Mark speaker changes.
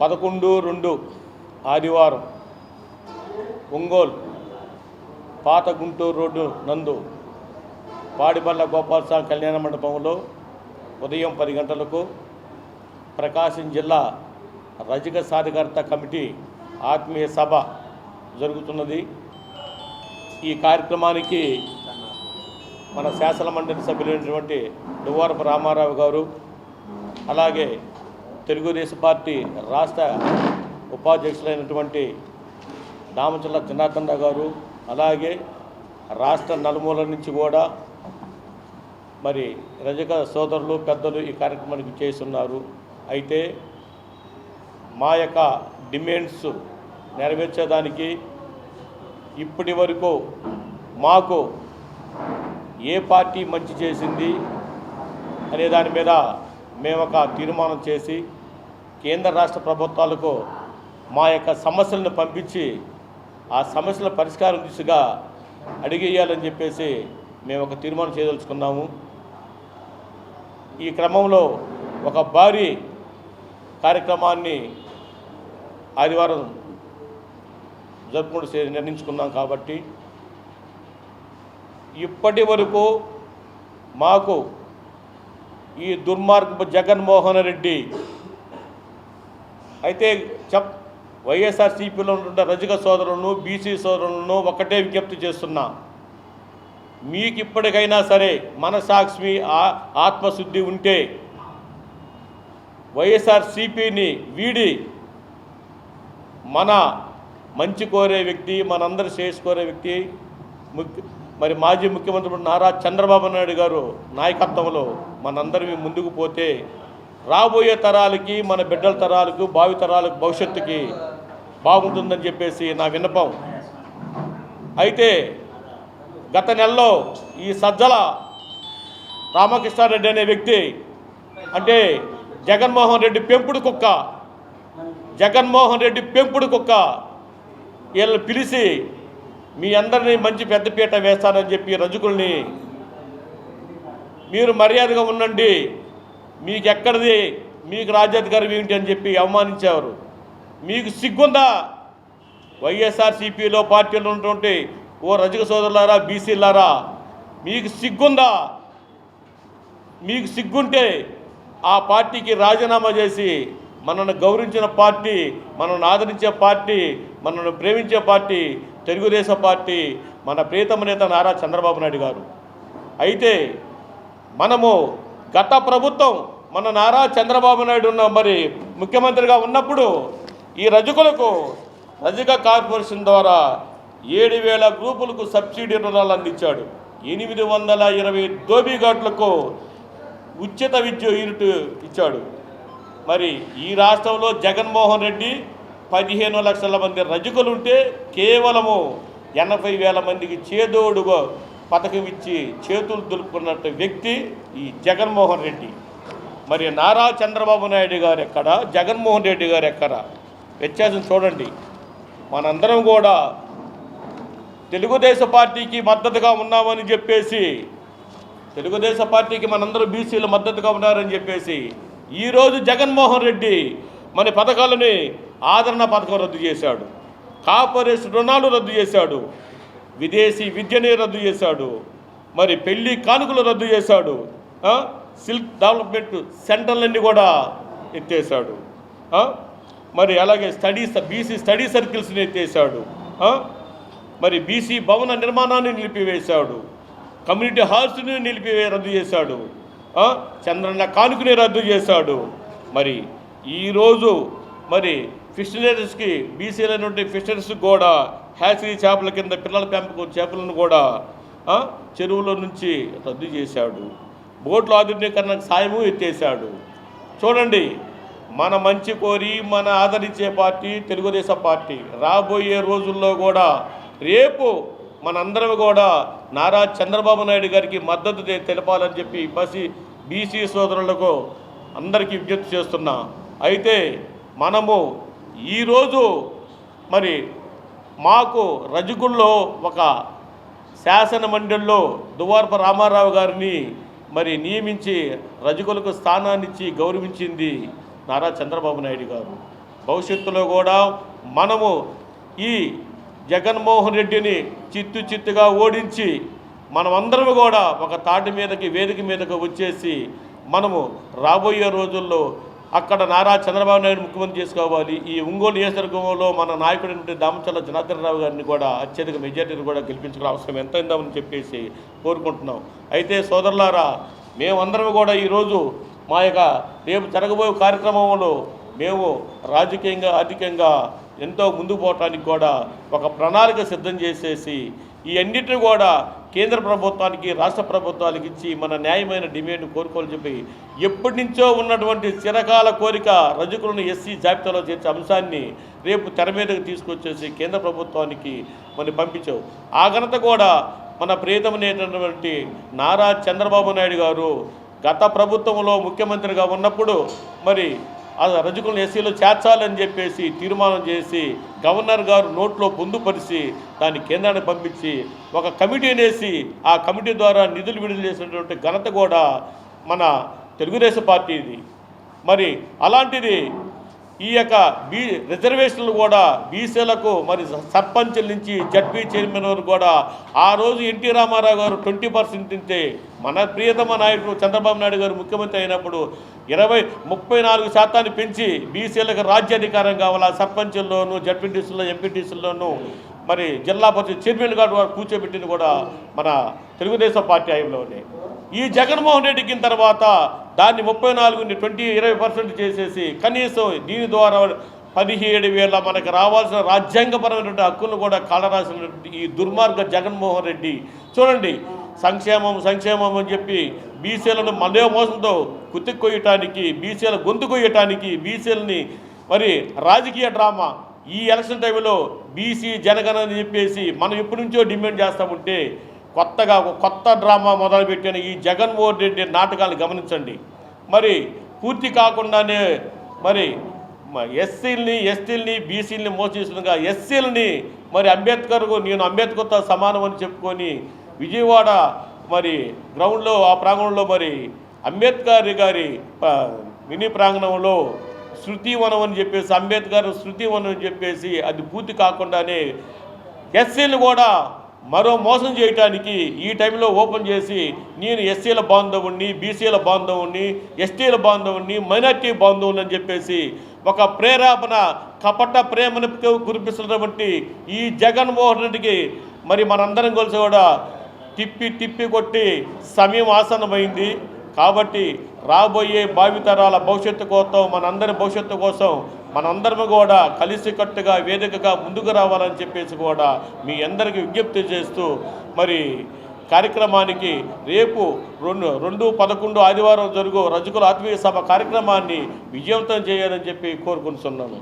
Speaker 1: పదకొండు రెండు ఆదివారం ఒంగోలు పాత గుంటూరు రోడ్డు నందు పాడిబల్ల గోపాలస్వామి కళ్యాణ మండపంలో ఉదయం పది గంటలకు ప్రకాశం జిల్లా రజక సాధికారత కమిటీ ఆత్మీయ సభ జరుగుతున్నది. ఈ కార్యక్రమానికి మన శాసన మండలి సభ్యులైనటువంటి దువ్వారపు రామారావు గారు అలాగే తెలుగుదేశం పార్టీ రాష్ట్ర ఉపాధ్యక్షులైనటువంటి దామచల్ల జనార్దన్ రావు గారు అలాగే రాష్ట్ర నలుమూల నుంచి కూడా మరి రజక సోదరులు పెద్దలు ఈ కార్యక్రమానికి చేస్తున్నారు. అయితే మా యొక్క డిమాండ్స్ నెరవేర్చేదానికి ఇప్పటి వరకు మాకు ఏ పార్టీ మంచి చేసింది అనే దాని మీద మేము ఒక తీర్మానం చేసి కేంద్ర రాష్ట్ర ప్రభుత్వాలకు మా యొక్క సమస్యలను పంపించి ఆ సమస్యల పరిష్కారం దిశగా అడిగేయాలని చెప్పేసి మేము ఒక తీర్మానం చేయదలుచుకున్నాము. ఈ క్రమంలో ఒక భారీ కార్యక్రమాన్ని ఆదివారం జరుపుకుంటూ చే- నిర్ణయించుకున్నాం కాబట్టి ఇప్పటి వరకు మాకు ఈ దుర్మార్గపు జగన్మోహన్ రెడ్డి అయితే చెప్ వైఎస్ఆర్సీపీలో ఉన్న రజక సోదరులను బీసీ సోదరులను ఒకటే విజ్ఞప్తి చేస్తున్నా. మీకు ఇప్పటికైనా సరే మనసాక్షి ఆ- ఆత్మశుద్ధి ఉంటే వైఎస్ఆర్సీపీని వీడి మన మంచి కోరే వ్యక్తి మనందరూ చేసుకోరే వ్యక్తి ముఖ్య మరి మాజీ ముఖ్యమంత్రి నారా చంద్రబాబు నాయుడు గారు నాయకత్వంలో మనందరం ముందుకు పోతే రాబోయే తరాలకి మన బిడ్డల తరాలకు భావి తరాలకు భవిష్యత్తుకి బాగుంటుందని చెప్పేసి నా విన్నపం. అయితే గత నెలలో ఈ సజ్జల రామకృష్ణారెడ్డి అనే వ్యక్తి అంటే జగన్మోహన్ రెడ్డి పెంపుడు కుక్క జగన్మోహన్ రెడ్డి పెంపుడు కుక్క వీళ్ళని పిలిచి మీ అందరినీ మంచి పెద్దపీట వేస్తానని చెప్పి రజకుల్ని మీరు మర్యాదగా ఉండండి. మీకు ఎక్కడిది? మీకు రాజ్యాధికారం ఏమిటి అని చెప్పి అవమానించేవారు. మీకు సిగ్గుందా? వైఎస్ఆర్సీపీలో పార్టీలో ఉన్నటువంటి ఓ రజక సోదరులారా బీసీలారా మీకు సిగ్గుందా? మీకు సిగ్గుంటే ఆ పార్టీకి రాజీనామా చేసి మనల్ని గౌరవించిన పార్టీ మనల్ని ఆదరించే పార్టీ మనల్ని ప్రేమించే పార్టీ తెలుగుదేశం పార్టీ మన ప్రియతమ నేత నారా చంద్రబాబు నాయుడు గారు. అయితే మనము గత ప్రభుత్వం మన నారా చంద్రబాబు నాయుడు ఉన్న మరి ముఖ్యమంత్రిగా ఉన్నప్పుడు ఈ రజకులకు రజక కార్పొరేషన్ ద్వారా ఏడు వేల గ్రూపులకు సబ్సిడీ రుణాలు అందించాడు. ఎనిమిది వందల ఇరవై దోబీఘాట్లకు ఉచిత విద్య యూనిట్ ఇచ్చాడు. మరి ఈ రాష్ట్రంలో జగన్మోహన్ రెడ్డి పదిహేను లక్షల మంది రజకులు ఉంటే కేవలము ఎనభై వేల మందికి చేదోడుగా పథకం ఇచ్చి చేతులు దులుపుకున్నట్టు వ్యక్తి ఈ జగన్మోహన్ రెడ్డి. మరి నారా చంద్రబాబు నాయుడు గారు ఎక్కడ? జగన్మోహన్ రెడ్డి గారు ఎక్కడ? వ్యత్యాసం చూడండి. మనందరం కూడా తెలుగుదేశం పార్టీకి మద్దతుగా ఉన్నామని చెప్పేసి తెలుగుదేశం పార్టీకి మనందరం బీసీలు మద్దతుగా ఉన్నారని చెప్పేసి ఈరోజు జగన్మోహన్ రెడ్డి మన పథకాలని ఆదరణ పథకం రద్దు చేశాడు. కార్పొరేషన్ రుణాలు రద్దు చేశాడు. విదేశీ విద్యని రద్దు చేశాడు. మరి పెళ్ళి కానుకలు రద్దు చేశాడు. సిల్క్ డెవలప్మెంట్ సెంటర్లన్నీ కూడా ఎత్తేసాడు మరి అలాగే స్టడీస్ బీసీ స్టడీ సర్కిల్స్ని ఎత్తేసాడు మరి బీసీ భవన నిర్మాణాన్ని నిలిపివేశాడు. కమ్యూనిటీ హాల్స్ని నిలిపివే రద్దు చేశాడు. చంద్రన్న కానుకని రద్దు చేశాడు. మరి ఈరోజు మరి ఫిషరీస్కి బీసీలైనటువంటి ఫిషరీస్ కూడా హ్యాచరీ చేపల కింద పిల్లల పెంపకం చేపలను కూడా చెరువుల నుంచి రద్దు చేశాడు. బోట్ల ఆధునీకరణకు సాయము ఎత్తేసాడు చూడండి మన మంచి కోరి మన ఆదరించే పార్టీ తెలుగుదేశం పార్టీ. రాబోయే రోజుల్లో కూడా రేపు మనందరం కూడా నారా చంద్రబాబు నాయుడు గారికి మద్దతు తెలపాలని చెప్పి బసి బీసీ సోదరులకు అందరికీ విజ్ఞప్తి చేస్తున్నా. అయితే మనము ఈరోజు మరి మాకు రజగుల్లో ఒక శాసన మండలిలో దువార్ప రామారావు గారిని మరి నియమించి రజకులకు స్థానాన్నిచ్చి గౌరవించింది నారా చంద్రబాబు నాయుడు గారు. భవిష్యత్తులో కూడా మనము ఈ జగన్మోహన్ రెడ్డిని చిత్తు చిత్తుగా ఓడించి మనమందరం కూడా ఒక తాటి మీదకి వేదిక మీదకి వచ్చేసి మనము రాబోయే రోజుల్లో అక్కడ నారా చంద్రబాబు నాయుడు ముఖ్యమంత్రి చేసుకోవాలి. ఈ ఒంగోలు నియోజకవర్గంలో మన నాయకుడు దామచల్ల జనార్దన్ రావు గారిని కూడా అత్యధిక మెజార్టీని కూడా గెలిపించుకునే అవసరం ఎంత ఉందామని చెప్పేసి కోరుకుంటున్నాం. అయితే సోదరులారా మేమందరం కూడా ఈరోజు మా యొక్క రేపు జరగబోయే కార్యక్రమంలో మేము రాజకీయంగా ఆర్థికంగా ఎంతో ముందుకు పోవటానికి కూడా ఒక ప్రణాళిక సిద్ధం చేసేసి ఈ అన్నిటిని కూడా కేంద్ర ప్రభుత్వానికి రాష్ట్ర ప్రభుత్వానికి ఇచ్చి మన న్యాయమైన డిమాండ్ కోరుకోవాలని చెప్పి ఎప్పటి నుంచో ఉన్నటువంటి చిరకాల కోరిక రజకులను ఎస్సీ జాబితాలో చేర్చే అంశాన్ని రేపు తెర మీదకు తీసుకొచ్చేసి కేంద్ర ప్రభుత్వానికి మనం పంపించావు. ఆ ఘనత కూడా మన ప్రియతమనేటటువంటి నారా చంద్రబాబు నాయుడు గారు గత ప్రభుత్వంలో ముఖ్యమంత్రిగా ఉన్నప్పుడు మరి రజకులను ఎస్సీలో చేర్చాలని చెప్పేసి తీర్మానం చేసి గవర్నర్ గారు నోట్లో పొందుపరిచి దాన్ని కేంద్రానికి పంపించి ఒక కమిటీని వేసి ఆ కమిటీ ద్వారా నిధులు విడుదల చేసినటువంటి ఘనత కూడా మన తెలుగుదేశం పార్టీది. మరి అలాంటిది ఈ యొక్క బీ రిజర్వేషన్లు కూడా బీసీలకు మరి సర్పంచుల నుంచి జడ్పీ చైర్మన్ వరకు కూడా ఆ రోజు ఎన్టీ రామారావు గారు ట్వంటీ పర్సెంట్ తింటే మన ప్రియతమ నాయకుడు చంద్రబాబు నాయుడు గారు ముఖ్యమంత్రి అయినప్పుడు ఇరవై ముప్పై నాలుగు శాతాన్ని పెంచి బీసీలకు రాజ్యాధికారం కావాలా? సర్పంచుల్లోనూ జడ్పీటీసుల్లో ఎంపీటీసుల్లోనూ మరి జిల్లా పరిషత్ చైర్మన్ గారు వారు కూర్చోబెట్టింది కూడా మన తెలుగుదేశం పార్టీ హయాంలోనే ఈ జగన్మోహన్ రెడ్డికి తర్వాత దాన్ని ముప్పై నాలుగుని ట్వంటీ ఇరవై పర్సెంట్ చేసేసి కనీసం దీని ద్వారా పదిహేడు వేల మనకు రావాల్సిన రాజ్యాంగపరమైనటువంటి హక్కులను కూడా కాలరాసినటువంటి ఈ దుర్మార్గ జగన్మోహన్ రెడ్డి. చూడండి సంక్షేమం సంక్షేమం అని చెప్పి బీసీలను మళ్ళీ మోసంతో కుత్తికొయ్యటానికి బీసీల గొంతు కొయ్యటానికి బీసీలని మరి రాజకీయ డ్రామా. ఈ ఎలక్షన్ టైంలో బీసీ జనగణ అని చెప్పేసి మనం ఎప్పటి నుంచో డిమాండ్ చేస్తామంటే కొత్తగా ఒక కొత్త డ్రామా మొదలుపెట్టిన ఈ జగన్మోహన్ రెడ్డి నాటకాలను గమనించండి. మరి పూర్తి కాకుండానే మరి ఎస్సీలని ఎస్టీలని బీసీలని మోసేసినగా ఎస్సీలని మరి అంబేద్కర్కు నేను అంబేద్కర్తో సమానం అని చెప్పుకొని విజయవాడ మరి గ్రౌండ్లో ఆ ప్రాంగణంలో మరి అంబేద్కర్ గారి మినీ ప్రాంగణంలో శృతివనం అని చెప్పేసి అంబేద్కర్ శృతివనం అని చెప్పేసి అది పూర్తి కాకుండానే ఎస్సీలు కూడా మరో మోసం చేయటానికి ఈ టైంలో ఓపెన్ చేసి నేను ఎస్సీల బాంధవుణ్ణి బీసీల బాంధవుణ్ణి ఎస్టీల బాంధవుణ్ణి మైనార్టీ బాంధవుని అని చెప్పేసి ఒక ప్రేరేపణ కపట ప్రేమను కురిపిస్తున్నటువంటి ఈ జగన్మోహన్ రెడ్డికి మరి మనందరం కలిసి కూడా తిప్పి తిప్పి కొట్టి సమయం ఆసన్నమైంది. కాబట్టి రాబోయే భావితరాల భవిష్యత్తు కోసం మనందరి భవిష్యత్తు కోసం మనందరం కూడా కలిసికట్టుగా వేదికగా ముందుకు రావాలని చెప్పేసి కూడా మీ అందరికీ విజ్ఞప్తి చేస్తూ మరి కార్యక్రమానికి రేపు రెండు రెండు పదకొండు ఆదివారం జరుగు రజకుల ఆత్మీయ సభ కార్యక్రమాన్ని విజయవంతం చేయాలని చెప్పి కోరుకుంటున్నాను.